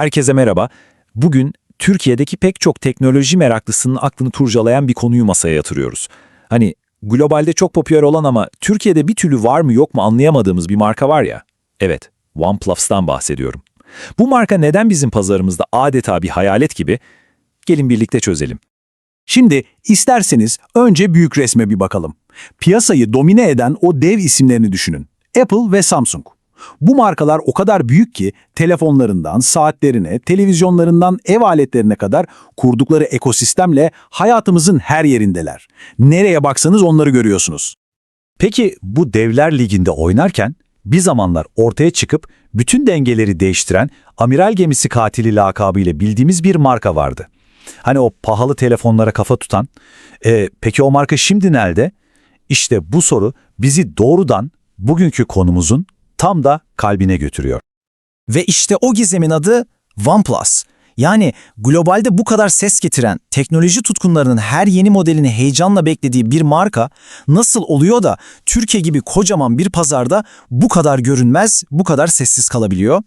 Herkese merhaba. Bugün Türkiye'deki pek çok teknoloji meraklısının aklını kurcalayan bir konuyu masaya yatırıyoruz. Hani globalde çok popüler olan ama Türkiye'de bir türlü var mı yok mu anlayamadığımız bir marka var ya. Evet, OnePlus'tan bahsediyorum. Bu marka neden bizim pazarımızda adeta bir hayalet gibi? Gelin birlikte çözelim. Şimdi isterseniz önce büyük resme bir bakalım. Piyasayı domine eden o dev isimlerini düşünün. Apple ve Samsung. Bu markalar o kadar büyük ki telefonlarından saatlerine, televizyonlarından ev aletlerine kadar kurdukları ekosistemle hayatımızın her yerindeler. Nereye baksanız onları görüyorsunuz. Peki bu devler liginde oynarken bir zamanlar ortaya çıkıp bütün dengeleri değiştiren amiral gemisi katili lakabıyla bildiğimiz bir marka vardı. Hani o pahalı telefonlara kafa tutan. E, peki o marka şimdi nerede? İşte bu soru bizi doğrudan bugünkü konumuzun tam da kalbine götürüyor. Ve işte o gizemin adı OnePlus. Yani globalde bu kadar ses getiren, teknoloji tutkunlarının her yeni modelini heyecanla beklediği bir marka nasıl oluyor da Türkiye gibi kocaman bir pazarda bu kadar görünmez, bu kadar sessiz kalabiliyor?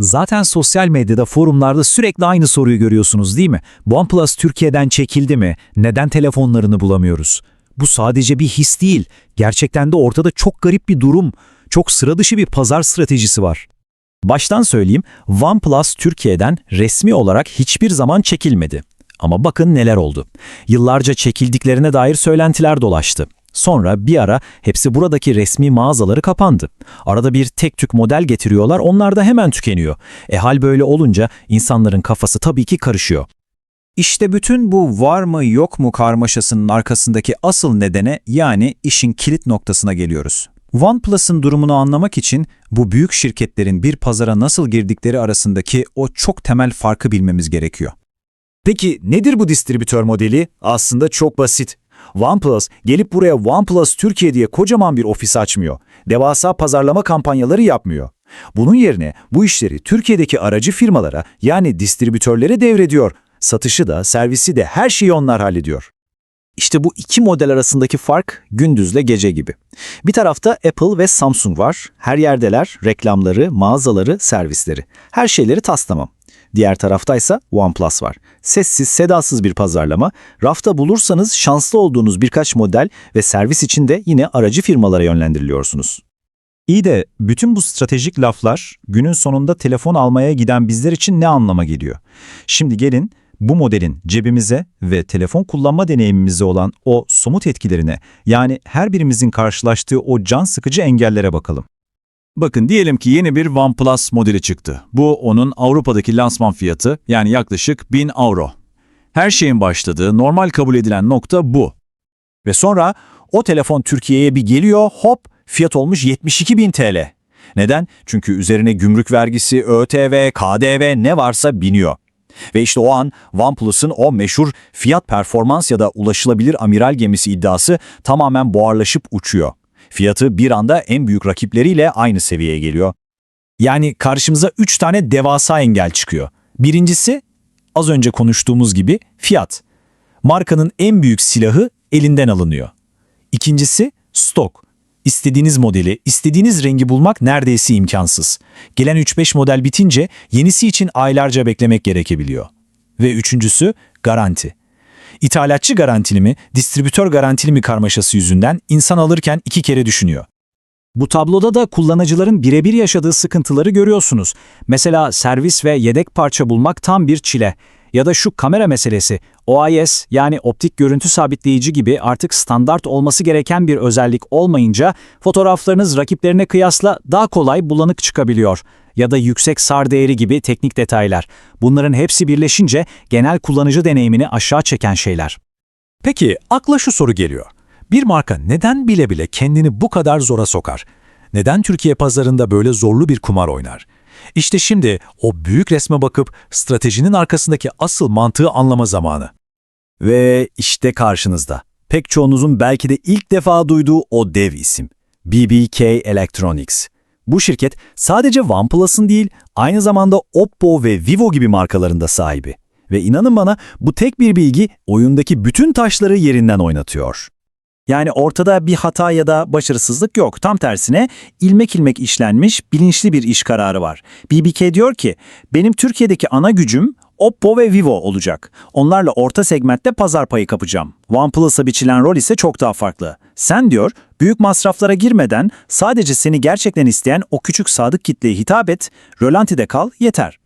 Zaten sosyal medyada, forumlarda sürekli aynı soruyu görüyorsunuz değil mi? OnePlus Türkiye'den çekildi mi? Neden telefonlarını bulamıyoruz? Bu sadece bir his değil. Gerçekten de ortada çok garip bir durum, çok sıra dışı bir pazar stratejisi var. Baştan söyleyeyim, OnePlus Türkiye'den resmi olarak hiçbir zaman çekilmedi. Ama bakın neler oldu. Yıllarca çekildiklerine dair söylentiler dolaştı. Sonra bir ara hepsi buradaki resmi mağazaları kapandı. Arada bir tek tük model getiriyorlar, onlar da hemen tükeniyor. E hal böyle olunca insanların kafası tabii ki karışıyor. İşte bütün bu var mı yok mu karmaşasının arkasındaki asıl nedene yani işin kilit noktasına geliyoruz. OnePlus'ın durumunu anlamak için bu büyük şirketlerin bir pazara nasıl girdikleri arasındaki o çok temel farkı bilmemiz gerekiyor. Peki nedir bu distribütör modeli? Aslında çok basit. OnePlus gelip buraya OnePlus Türkiye diye kocaman bir ofis açmıyor. Devasa pazarlama kampanyaları yapmıyor. Bunun yerine bu işleri Türkiye'deki aracı firmalara yani distribütörlere devrediyor. Satışı da, servisi de her şeyi onlar hallediyor. İşte bu iki model arasındaki fark gündüzle gece gibi. Bir tarafta Apple ve Samsung var. Her yerdeler, reklamları, mağazaları, servisleri. Her şeyleri tas tamam. Diğer taraftaysa OnePlus var. Sessiz, sedasız bir pazarlama. Rafta bulursanız şanslı olduğunuz birkaç model ve servis için de yine aracı firmalara yönlendiriliyorsunuz. İyi de bütün bu stratejik laflar günün sonunda telefon almaya giden bizler için ne anlama geliyor? Şimdi gelin bu modelin cebimize ve telefon kullanma deneyimimize olan o somut etkilerine yani her birimizin karşılaştığı o can sıkıcı engellere bakalım. Bakın diyelim ki yeni bir OnePlus modeli çıktı. Bu onun Avrupa'daki lansman fiyatı yani yaklaşık 1000 euro. Her şeyin başladığı normal kabul edilen nokta bu. Ve sonra o telefon Türkiye'ye bir geliyor hop fiyat olmuş 72.000 TL. Neden? Çünkü üzerine gümrük vergisi, ÖTV, KDV ne varsa biniyor. Ve işte o an OnePlus'ın o meşhur fiyat performans ya da ulaşılabilir amiral gemisi iddiası tamamen buharlaşıp uçuyor. Fiyatı bir anda en büyük rakipleriyle aynı seviyeye geliyor. Yani karşımıza üç tane devasa engel çıkıyor. Birincisi, az önce konuştuğumuz gibi fiyat. Markanın en büyük silahı elinden alınıyor. İkincisi, stok. İstediğiniz modeli, istediğiniz rengi bulmak neredeyse imkansız. Gelen 3-5 model bitince yenisi için aylarca beklemek gerekebiliyor. Ve üçüncüsü, garanti. İthalatçı garantili mi, distribütör garantili mi karmaşası yüzünden insan alırken iki kere düşünüyor. Bu tabloda da kullanıcıların birebir yaşadığı sıkıntıları görüyorsunuz. Mesela servis ve yedek parça bulmak tam bir çile. Ya da şu kamera meselesi, OIS yani optik görüntü sabitleyici gibi artık standart olması gereken bir özellik olmayınca fotoğraflarınız rakiplerine kıyasla daha kolay bulanık çıkabiliyor. Ya da yüksek SAR değeri gibi teknik detaylar. Bunların hepsi birleşince genel kullanıcı deneyimini aşağı çeken şeyler. Peki akla şu soru geliyor. Bir marka neden bile bile kendini bu kadar zora sokar? Neden Türkiye pazarında böyle zorlu bir kumar oynar? İşte şimdi o büyük resme bakıp stratejinin arkasındaki asıl mantığı anlama zamanı. Ve işte karşınızda. Pek çoğunuzun belki de ilk defa duyduğu o dev isim. BBK Electronics. Bu şirket sadece OnePlus'ın değil, aynı zamanda Oppo ve Vivo gibi markaların da sahibi. Ve inanın bana bu tek bir bilgi oyundaki bütün taşları yerinden oynatıyor. Yani ortada bir hata ya da başarısızlık yok. Tam tersine ilmek ilmek işlenmiş bilinçli bir iş kararı var. BBK diyor ki benim Türkiye'deki ana gücüm Oppo ve Vivo olacak. Onlarla orta segmentte pazar payı kapacağım. OnePlus'a biçilen rol ise çok daha farklı. Sen diyor, büyük masraflara girmeden sadece seni gerçekten isteyen o küçük sadık kitleye hitap et, rölantide kal yeter.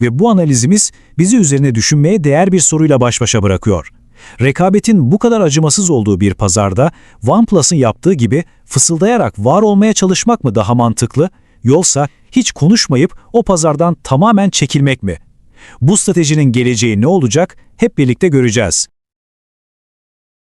Ve bu analizimiz bizi üzerine düşünmeye değer bir soruyla baş başa bırakıyor. Rekabetin bu kadar acımasız olduğu bir pazarda OnePlus'ın yaptığı gibi fısıldayarak var olmaya çalışmak mı daha mantıklı, yoksa hiç konuşmayıp o pazardan tamamen çekilmek mi? Bu stratejinin geleceği ne olacak hep birlikte göreceğiz.